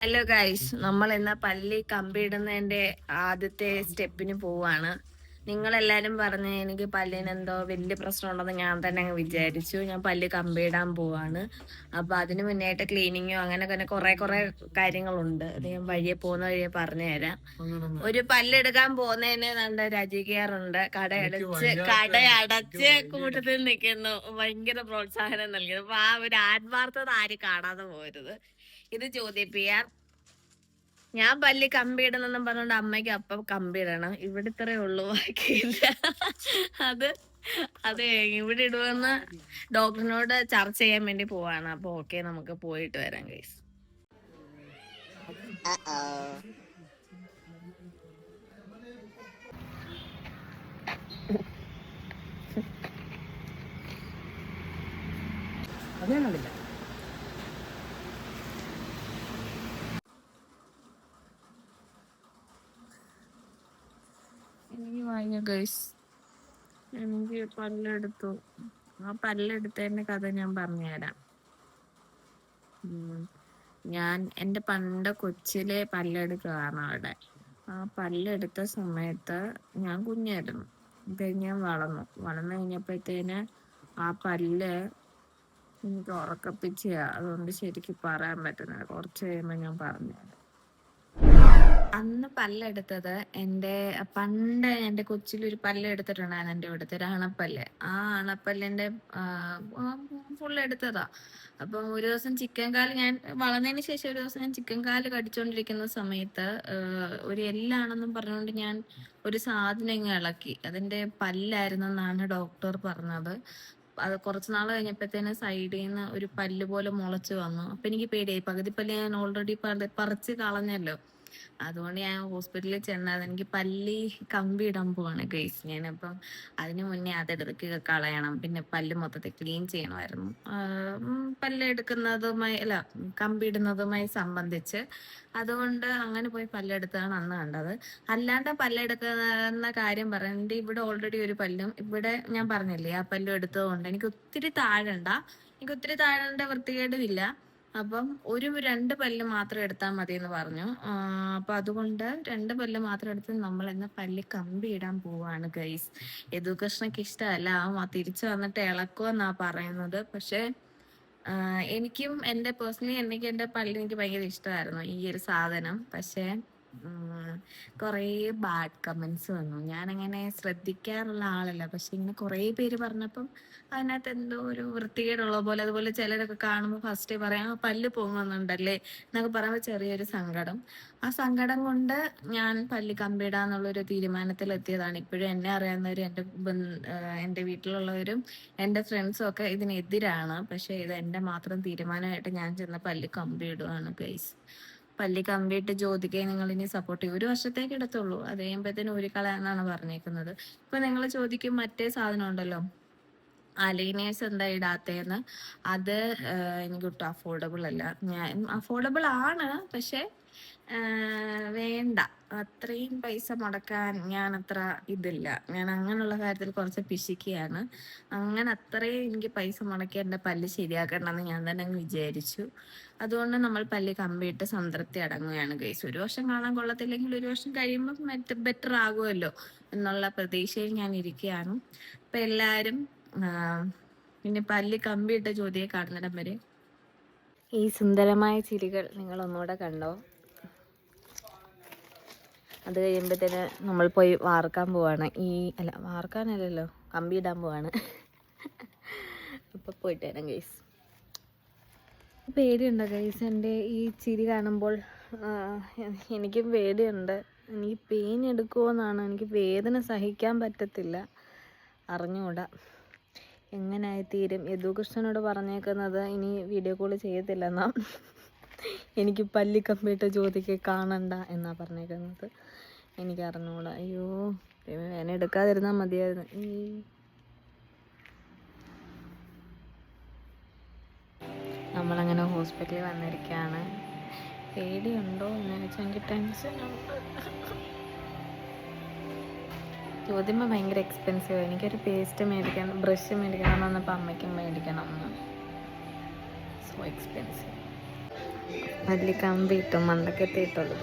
Hello guys നമ്മൾ ഇന്ന് പല്ലി കമ്പിടുന്നതിന്റെ ആദ്യത്തെ സ്റ്റെപ്പിന് പോവാണ്. നിങ്ങളെല്ലാരും പറഞ്ഞ് എനിക്ക് പല്ലിന് എന്തോ വലിയ പ്രശ്നം ഉണ്ടെന്ന് ഞാൻ തന്നെ അങ്ങ് വിചാരിച്ചു. ഞാൻ പല്ല് കമ്പിയിടാൻ പോവാണ്. അപ്പൊ അതിന് മുന്നേയായിട്ട് ക്ലീനിങ്ങോ അങ്ങനെ തന്നെ കുറെ കുറെ കാര്യങ്ങളുണ്ട്. അത് ഞാൻ വഴിയെ പോകുന്ന വഴിയെ പറഞ്ഞുതരാം ഒരു പല്ലെടുക്കാൻ പോകുന്നതിന് നല്ല രചിക്കാറുണ്ട് കട അടച്ച് കട അടച്ച് കൂട്ടത്തിൽ നിൽക്കുന്നു. ഭയങ്കര പ്രോത്സാഹനം നൽകുന്നു. അപ്പൊ ആ ഒരു ആത്മാർത്ഥത ആരും കാണാതെ പോരുത് ഇത് ചോദ്യപ്പിയാർ ഞാൻ പല്ലി കമ്പിയിടണമെന്നും പറഞ്ഞോണ്ട് അമ്മയ്ക്ക് അപ്പം കമ്പിയിടണം. ഇവിടെ ഇത്രേ ഉള്ളൂ ബാക്കിയില്ല. അത് അത് ഇവിടെ ഇടുവെന്ന് ഡോക്ടറിനോട് ചർച്ച ചെയ്യാൻ വേണ്ടി പോവാണ്. അപ്പൊ ഓക്കെ നമുക്ക് പോയിട്ട് വരാം ഗൈസ് അത് ഞാൻ കണ്ടില്ല എനിക്ക് വാങ്ങിയ ഗൈസ് എനിക്ക് പല്ലെടുത്തു. ആ പല്ലെടുത്തതിന്റെ കഥ ഞാൻ പറഞ്ഞുതരാം. ഞാൻ എന്റെ പണ്ട് കൊച്ചിലെ പല്ലെടുക്കുകയാണ് അവിടെ. ആ പല്ലെടുത്ത സമയത്ത് ഞാൻ കുഞ്ഞായിരുന്നു. കഴിഞ്ഞ് ഞാൻ വളർന്നു. വളർന്നു കഴിഞ്ഞപ്പോഴത്തേന് ആ പല്ല് എനിക്ക് ഉറക്കപ്പിച്ച അതുകൊണ്ട് ശരിക്കും പറയാൻ പറ്റുന്നില്ല. കുറച്ച് കഴിയുമ്പോൾ ഞാൻ പറഞ്ഞുതരാം. അന്ന് പല്ലെടുത്തത് എന്റെ പണ്ട് എന്റെ കൊച്ചിലൊരു പല്ല് എടുത്തിട്ടുണ്ടായിരുന്നു എന്റെ ഇവിടുത്തെ ഒരു അണപ്പല്ല് ആ അണപ്പല്ലിന്റെ ഫുൾ എടുത്തതാ. അപ്പം ഒരു ദിവസം ചിക്കൻ കാൽ ഞാൻ വളർന്നതിന് ശേഷം ഒരു ദിവസം ഞാൻ ചിക്കൻ കാൽ കടിച്ചുകൊണ്ടിരിക്കുന്ന സമയത്ത് ഒരു എല്ലാണെന്നും പറഞ്ഞുകൊണ്ട് ഞാൻ ഒരു സാധനം ഇങ്ങ് ഇളക്കി. അതിന്റെ പല്ലായിരുന്നു എന്നാണ് ഡോക്ടർ പറഞ്ഞത്. അത് കുറച്ച് നാൾ കഴിഞ്ഞപ്പോഴത്തേന് സൈഡിൽ നിന്ന് ഒരു പല്ല് പോലെ മുളച്ചു വന്നു. അപ്പൊ എനിക്ക് പേടിയായി. പകുതി പല്ല് ഞാൻ ഓൾറെഡി പറിച്ച് കളഞ്ഞല്ലോ. അതുകൊണ്ട് ഞാൻ ഹോസ്പിറ്റലിൽ ചെന്നത് എനിക്ക് പല്ലി കമ്പി ഇടാൻ പോവാണ് ഗൈസ് ഞാനപ്പം അതിന് മുന്നേ അത് എടുക്കുക കളയണം. പിന്നെ പല്ല് മൊത്തത്തിൽ ക്ലീൻ ചെയ്യണമായിരുന്നു. പല്ല് എടുക്കുന്നതുമായി അല്ല കമ്പി ഇടുന്നതുമായി സംബന്ധിച്ച് അതുകൊണ്ട് അങ്ങനെ പോയി പല്ലെടുത്താണ് അന്ന് കണ്ടത്. അല്ലാണ്ട് പല്ലെടുക്കുന്ന കാര്യം പറയുന്നത് ഇവിടെ ഓൾറെഡി ഒരു പല്ലും ഇവിടെ ഞാൻ പറഞ്ഞില്ലേ ആ പല്ലും എടുത്തതുകൊണ്ട് എനിക്ക് ഒത്തിരി താഴണ്ട. എനിക്ക് ഒത്തിരി താഴേണ്ട വൃത്തികേടുമില്ല അപ്പം ഒരു രണ്ട് പല്ല് മാത്രം എടുത്താൽ മതി എന്ന് പറഞ്ഞു അപ്പൊ അതുകൊണ്ട് രണ്ട് പല്ല് മാത്രം എടുത്ത് നമ്മൾ ഇന്ന് പല്ല് കമ്പി ഇടാൻ പോവാണ് ഗൈസ് യദുകൃഷ്ണക്ക് ഇഷ്ടമല്ല. ആ തിരിച്ചു വന്നിട്ട് ഇളക്കുമെന്നാ പറയുന്നത്. പക്ഷെ എനിക്കും എന്റെ പേഴ്സണലി എനിക്ക് എന്റെ പല്ല് എനിക്ക് ഭയങ്കര ഇഷ്ടമായിരുന്നു ഈ ഒരു സാധനം. പക്ഷേ കുറേ ബാഡ് കമന്റ്സ് വന്നു. ഞാൻ ഞാനങ്ങനെ ശ്രദ്ധിക്കാറുള്ള ആളല്ല. പക്ഷെ ഇങ്ങനെ കുറേ പേര് പറഞ്ഞപ്പം അതിനകത്ത് എന്തോ ഒരു വൃത്തികേടുള്ള പോലെ അതുപോലെ ചിലരൊക്കെ കാണുമ്പോൾ ഫസ്റ്റ് പറയാം "ആ, പല്ല് പൊങ്ങുന്നുണ്ടല്ലേ എന്നൊക്കെ പറയുമ്പോൾ ചെറിയൊരു സങ്കടം. ആ സങ്കടം കൊണ്ട് ഞാൻ പല്ല് കമ്പിടാന്നുള്ളൊരു തീരുമാനത്തിൽ എത്തിയതാണ് ഇപ്പോഴും എന്നെ അറിയാവുന്നവരും എന്റെ എന്റെ വീട്ടിലുള്ളവരും എന്റെ ഫ്രണ്ട്സും ഒക്കെ ഇതിനെതിരാണ്. പക്ഷെ ഇത് എന്റെ മാത്രം തീരുമാനമായിട്ട് ഞാൻ ചെന്ന് പല്ല് കമ്പിടുവാണ് ഗൈസ് പല്ലി കമ്പിയിട്ട് ജ്യോതികയെ നിങ്ങൾ ഇനി സപ്പോർട്ട് ചെയ്യും. ഒരു വർഷത്തേക്ക് എടുത്തുള്ളൂ അത് കഴിയുമ്പോഴത്തേനും ഊരിക്കളയാന്നാണ് പറഞ്ഞേക്കുന്നത്. ഇപ്പൊ നിങ്ങൾ ചോദിക്കും മറ്റേ സാധനം ഉണ്ടല്ലോ? അലൈനേഴ്സ് എന്താ ഇടാത്തേന്ന്. അത് എനിക്ക് ഒട്ടും അഫോർഡബിൾ അല്ല. ഞാൻ അഫോർഡബിൾ ആണ് പക്ഷെ വേണ്ട. അത്രയും പൈസ മുടക്കാൻ ഞാൻ അത്ര ഇതില്ല. ഞാൻ അങ്ങനെയുള്ള കാര്യത്തിൽ കുറച്ച് പിശിക്കുകയാണ് അങ്ങനെ അത്രയും എനിക്ക് പൈസ മുടക്കി എന്റെ പല്ല് ശരിയാക്കണമെന്ന് ഞാൻ തന്നെ വിചാരിച്ചു. അതുകൊണ്ട് നമ്മൾ പല്ല് കമ്പിയിട്ട് സംതൃപ്തി അടങ്ങുകയാണ് കേസ് ഒരു വർഷം കാണാൻ കൊള്ളത്തില്ലെങ്കിൽ ഒരു വർഷം കഴിയുമ്പോൾ ബെറ്റർ ആകുമല്ലോ എന്നുള്ള പ്രതീക്ഷയിൽ ഞാൻ ഇരിക്കുകയാണ്. അപ്പം എല്ലാവരും പിന്നെ പല്ല് കമ്പിയിട്ട ചോദ്യം കാണുന്നിടം വരെ. ഈ സുന്ദരമായ ചിരികൾ നിങ്ങൾ ഒന്നുകൂടെ കണ്ടോ? അത് കഴിയുമ്പോഴത്തേന് നമ്മൾ പോയി വാർക്കാൻ പോവാണ്. ഈ അല്ല വാർക്കാനല്ലല്ലോ കമ്പി ഇടാൻ പോവാണ്. അപ്പൊ പോയിട്ട് വരാം ഗൈസ് പേടിയുണ്ടോ ഗൈസ് എന്റെ ഈ ചിരി കാണുമ്പോൾ എനിക്കും പേടിയുണ്ട്. എനിക്ക് പെയിൻ എടുക്കുമോന്നാണ് എനിക്ക് വേദന സഹിക്കാൻ പറ്റത്തില്ല. അറിഞ്ഞുകൂടാ. എങ്ങനായി തീരും യദുകൃഷ്ണനോട് പറഞ്ഞേക്കുന്നത് ഇനി വീഡിയോ കോൾ ചെയ്യത്തില്ലെന്നാ? എനിക്ക് പല്ലി കമ്പിയിട്ട് ജ്യോതിക്ക് കാണണ്ട എന്നാ പറഞ്ഞേക്കുന്നത്. എനിക്ക് അറിഞ്ഞുകൂടാ അയ്യോ വേന എടുക്കാതിരുന്നാൽ മതിയായിരുന്നു. ഈ നമ്മളങ്ങനെ ഹോസ്പിറ്റലിൽ വന്നിരിക്കുകയാണ് പേടിയുണ്ടോ എന്ന് എനിക്ക് ടെൻഷനുണ്ട് ചോദ്യമ ഭയങ്കര എക്സ്പെൻസീവ് എനിക്കൊരു പേസ്റ്റ് മേടിക്കണം ബ്രഷ് മേടിക്കണം എന്ന് അമ്മയ്ക്കും മേടിക്കണം എന്ന്. സോ എക്സ്പെൻസീവ് പല്ലി കമ്പിട്ടും മണ്ടക്കത്തെ ഇട്ടുള്ളൂ.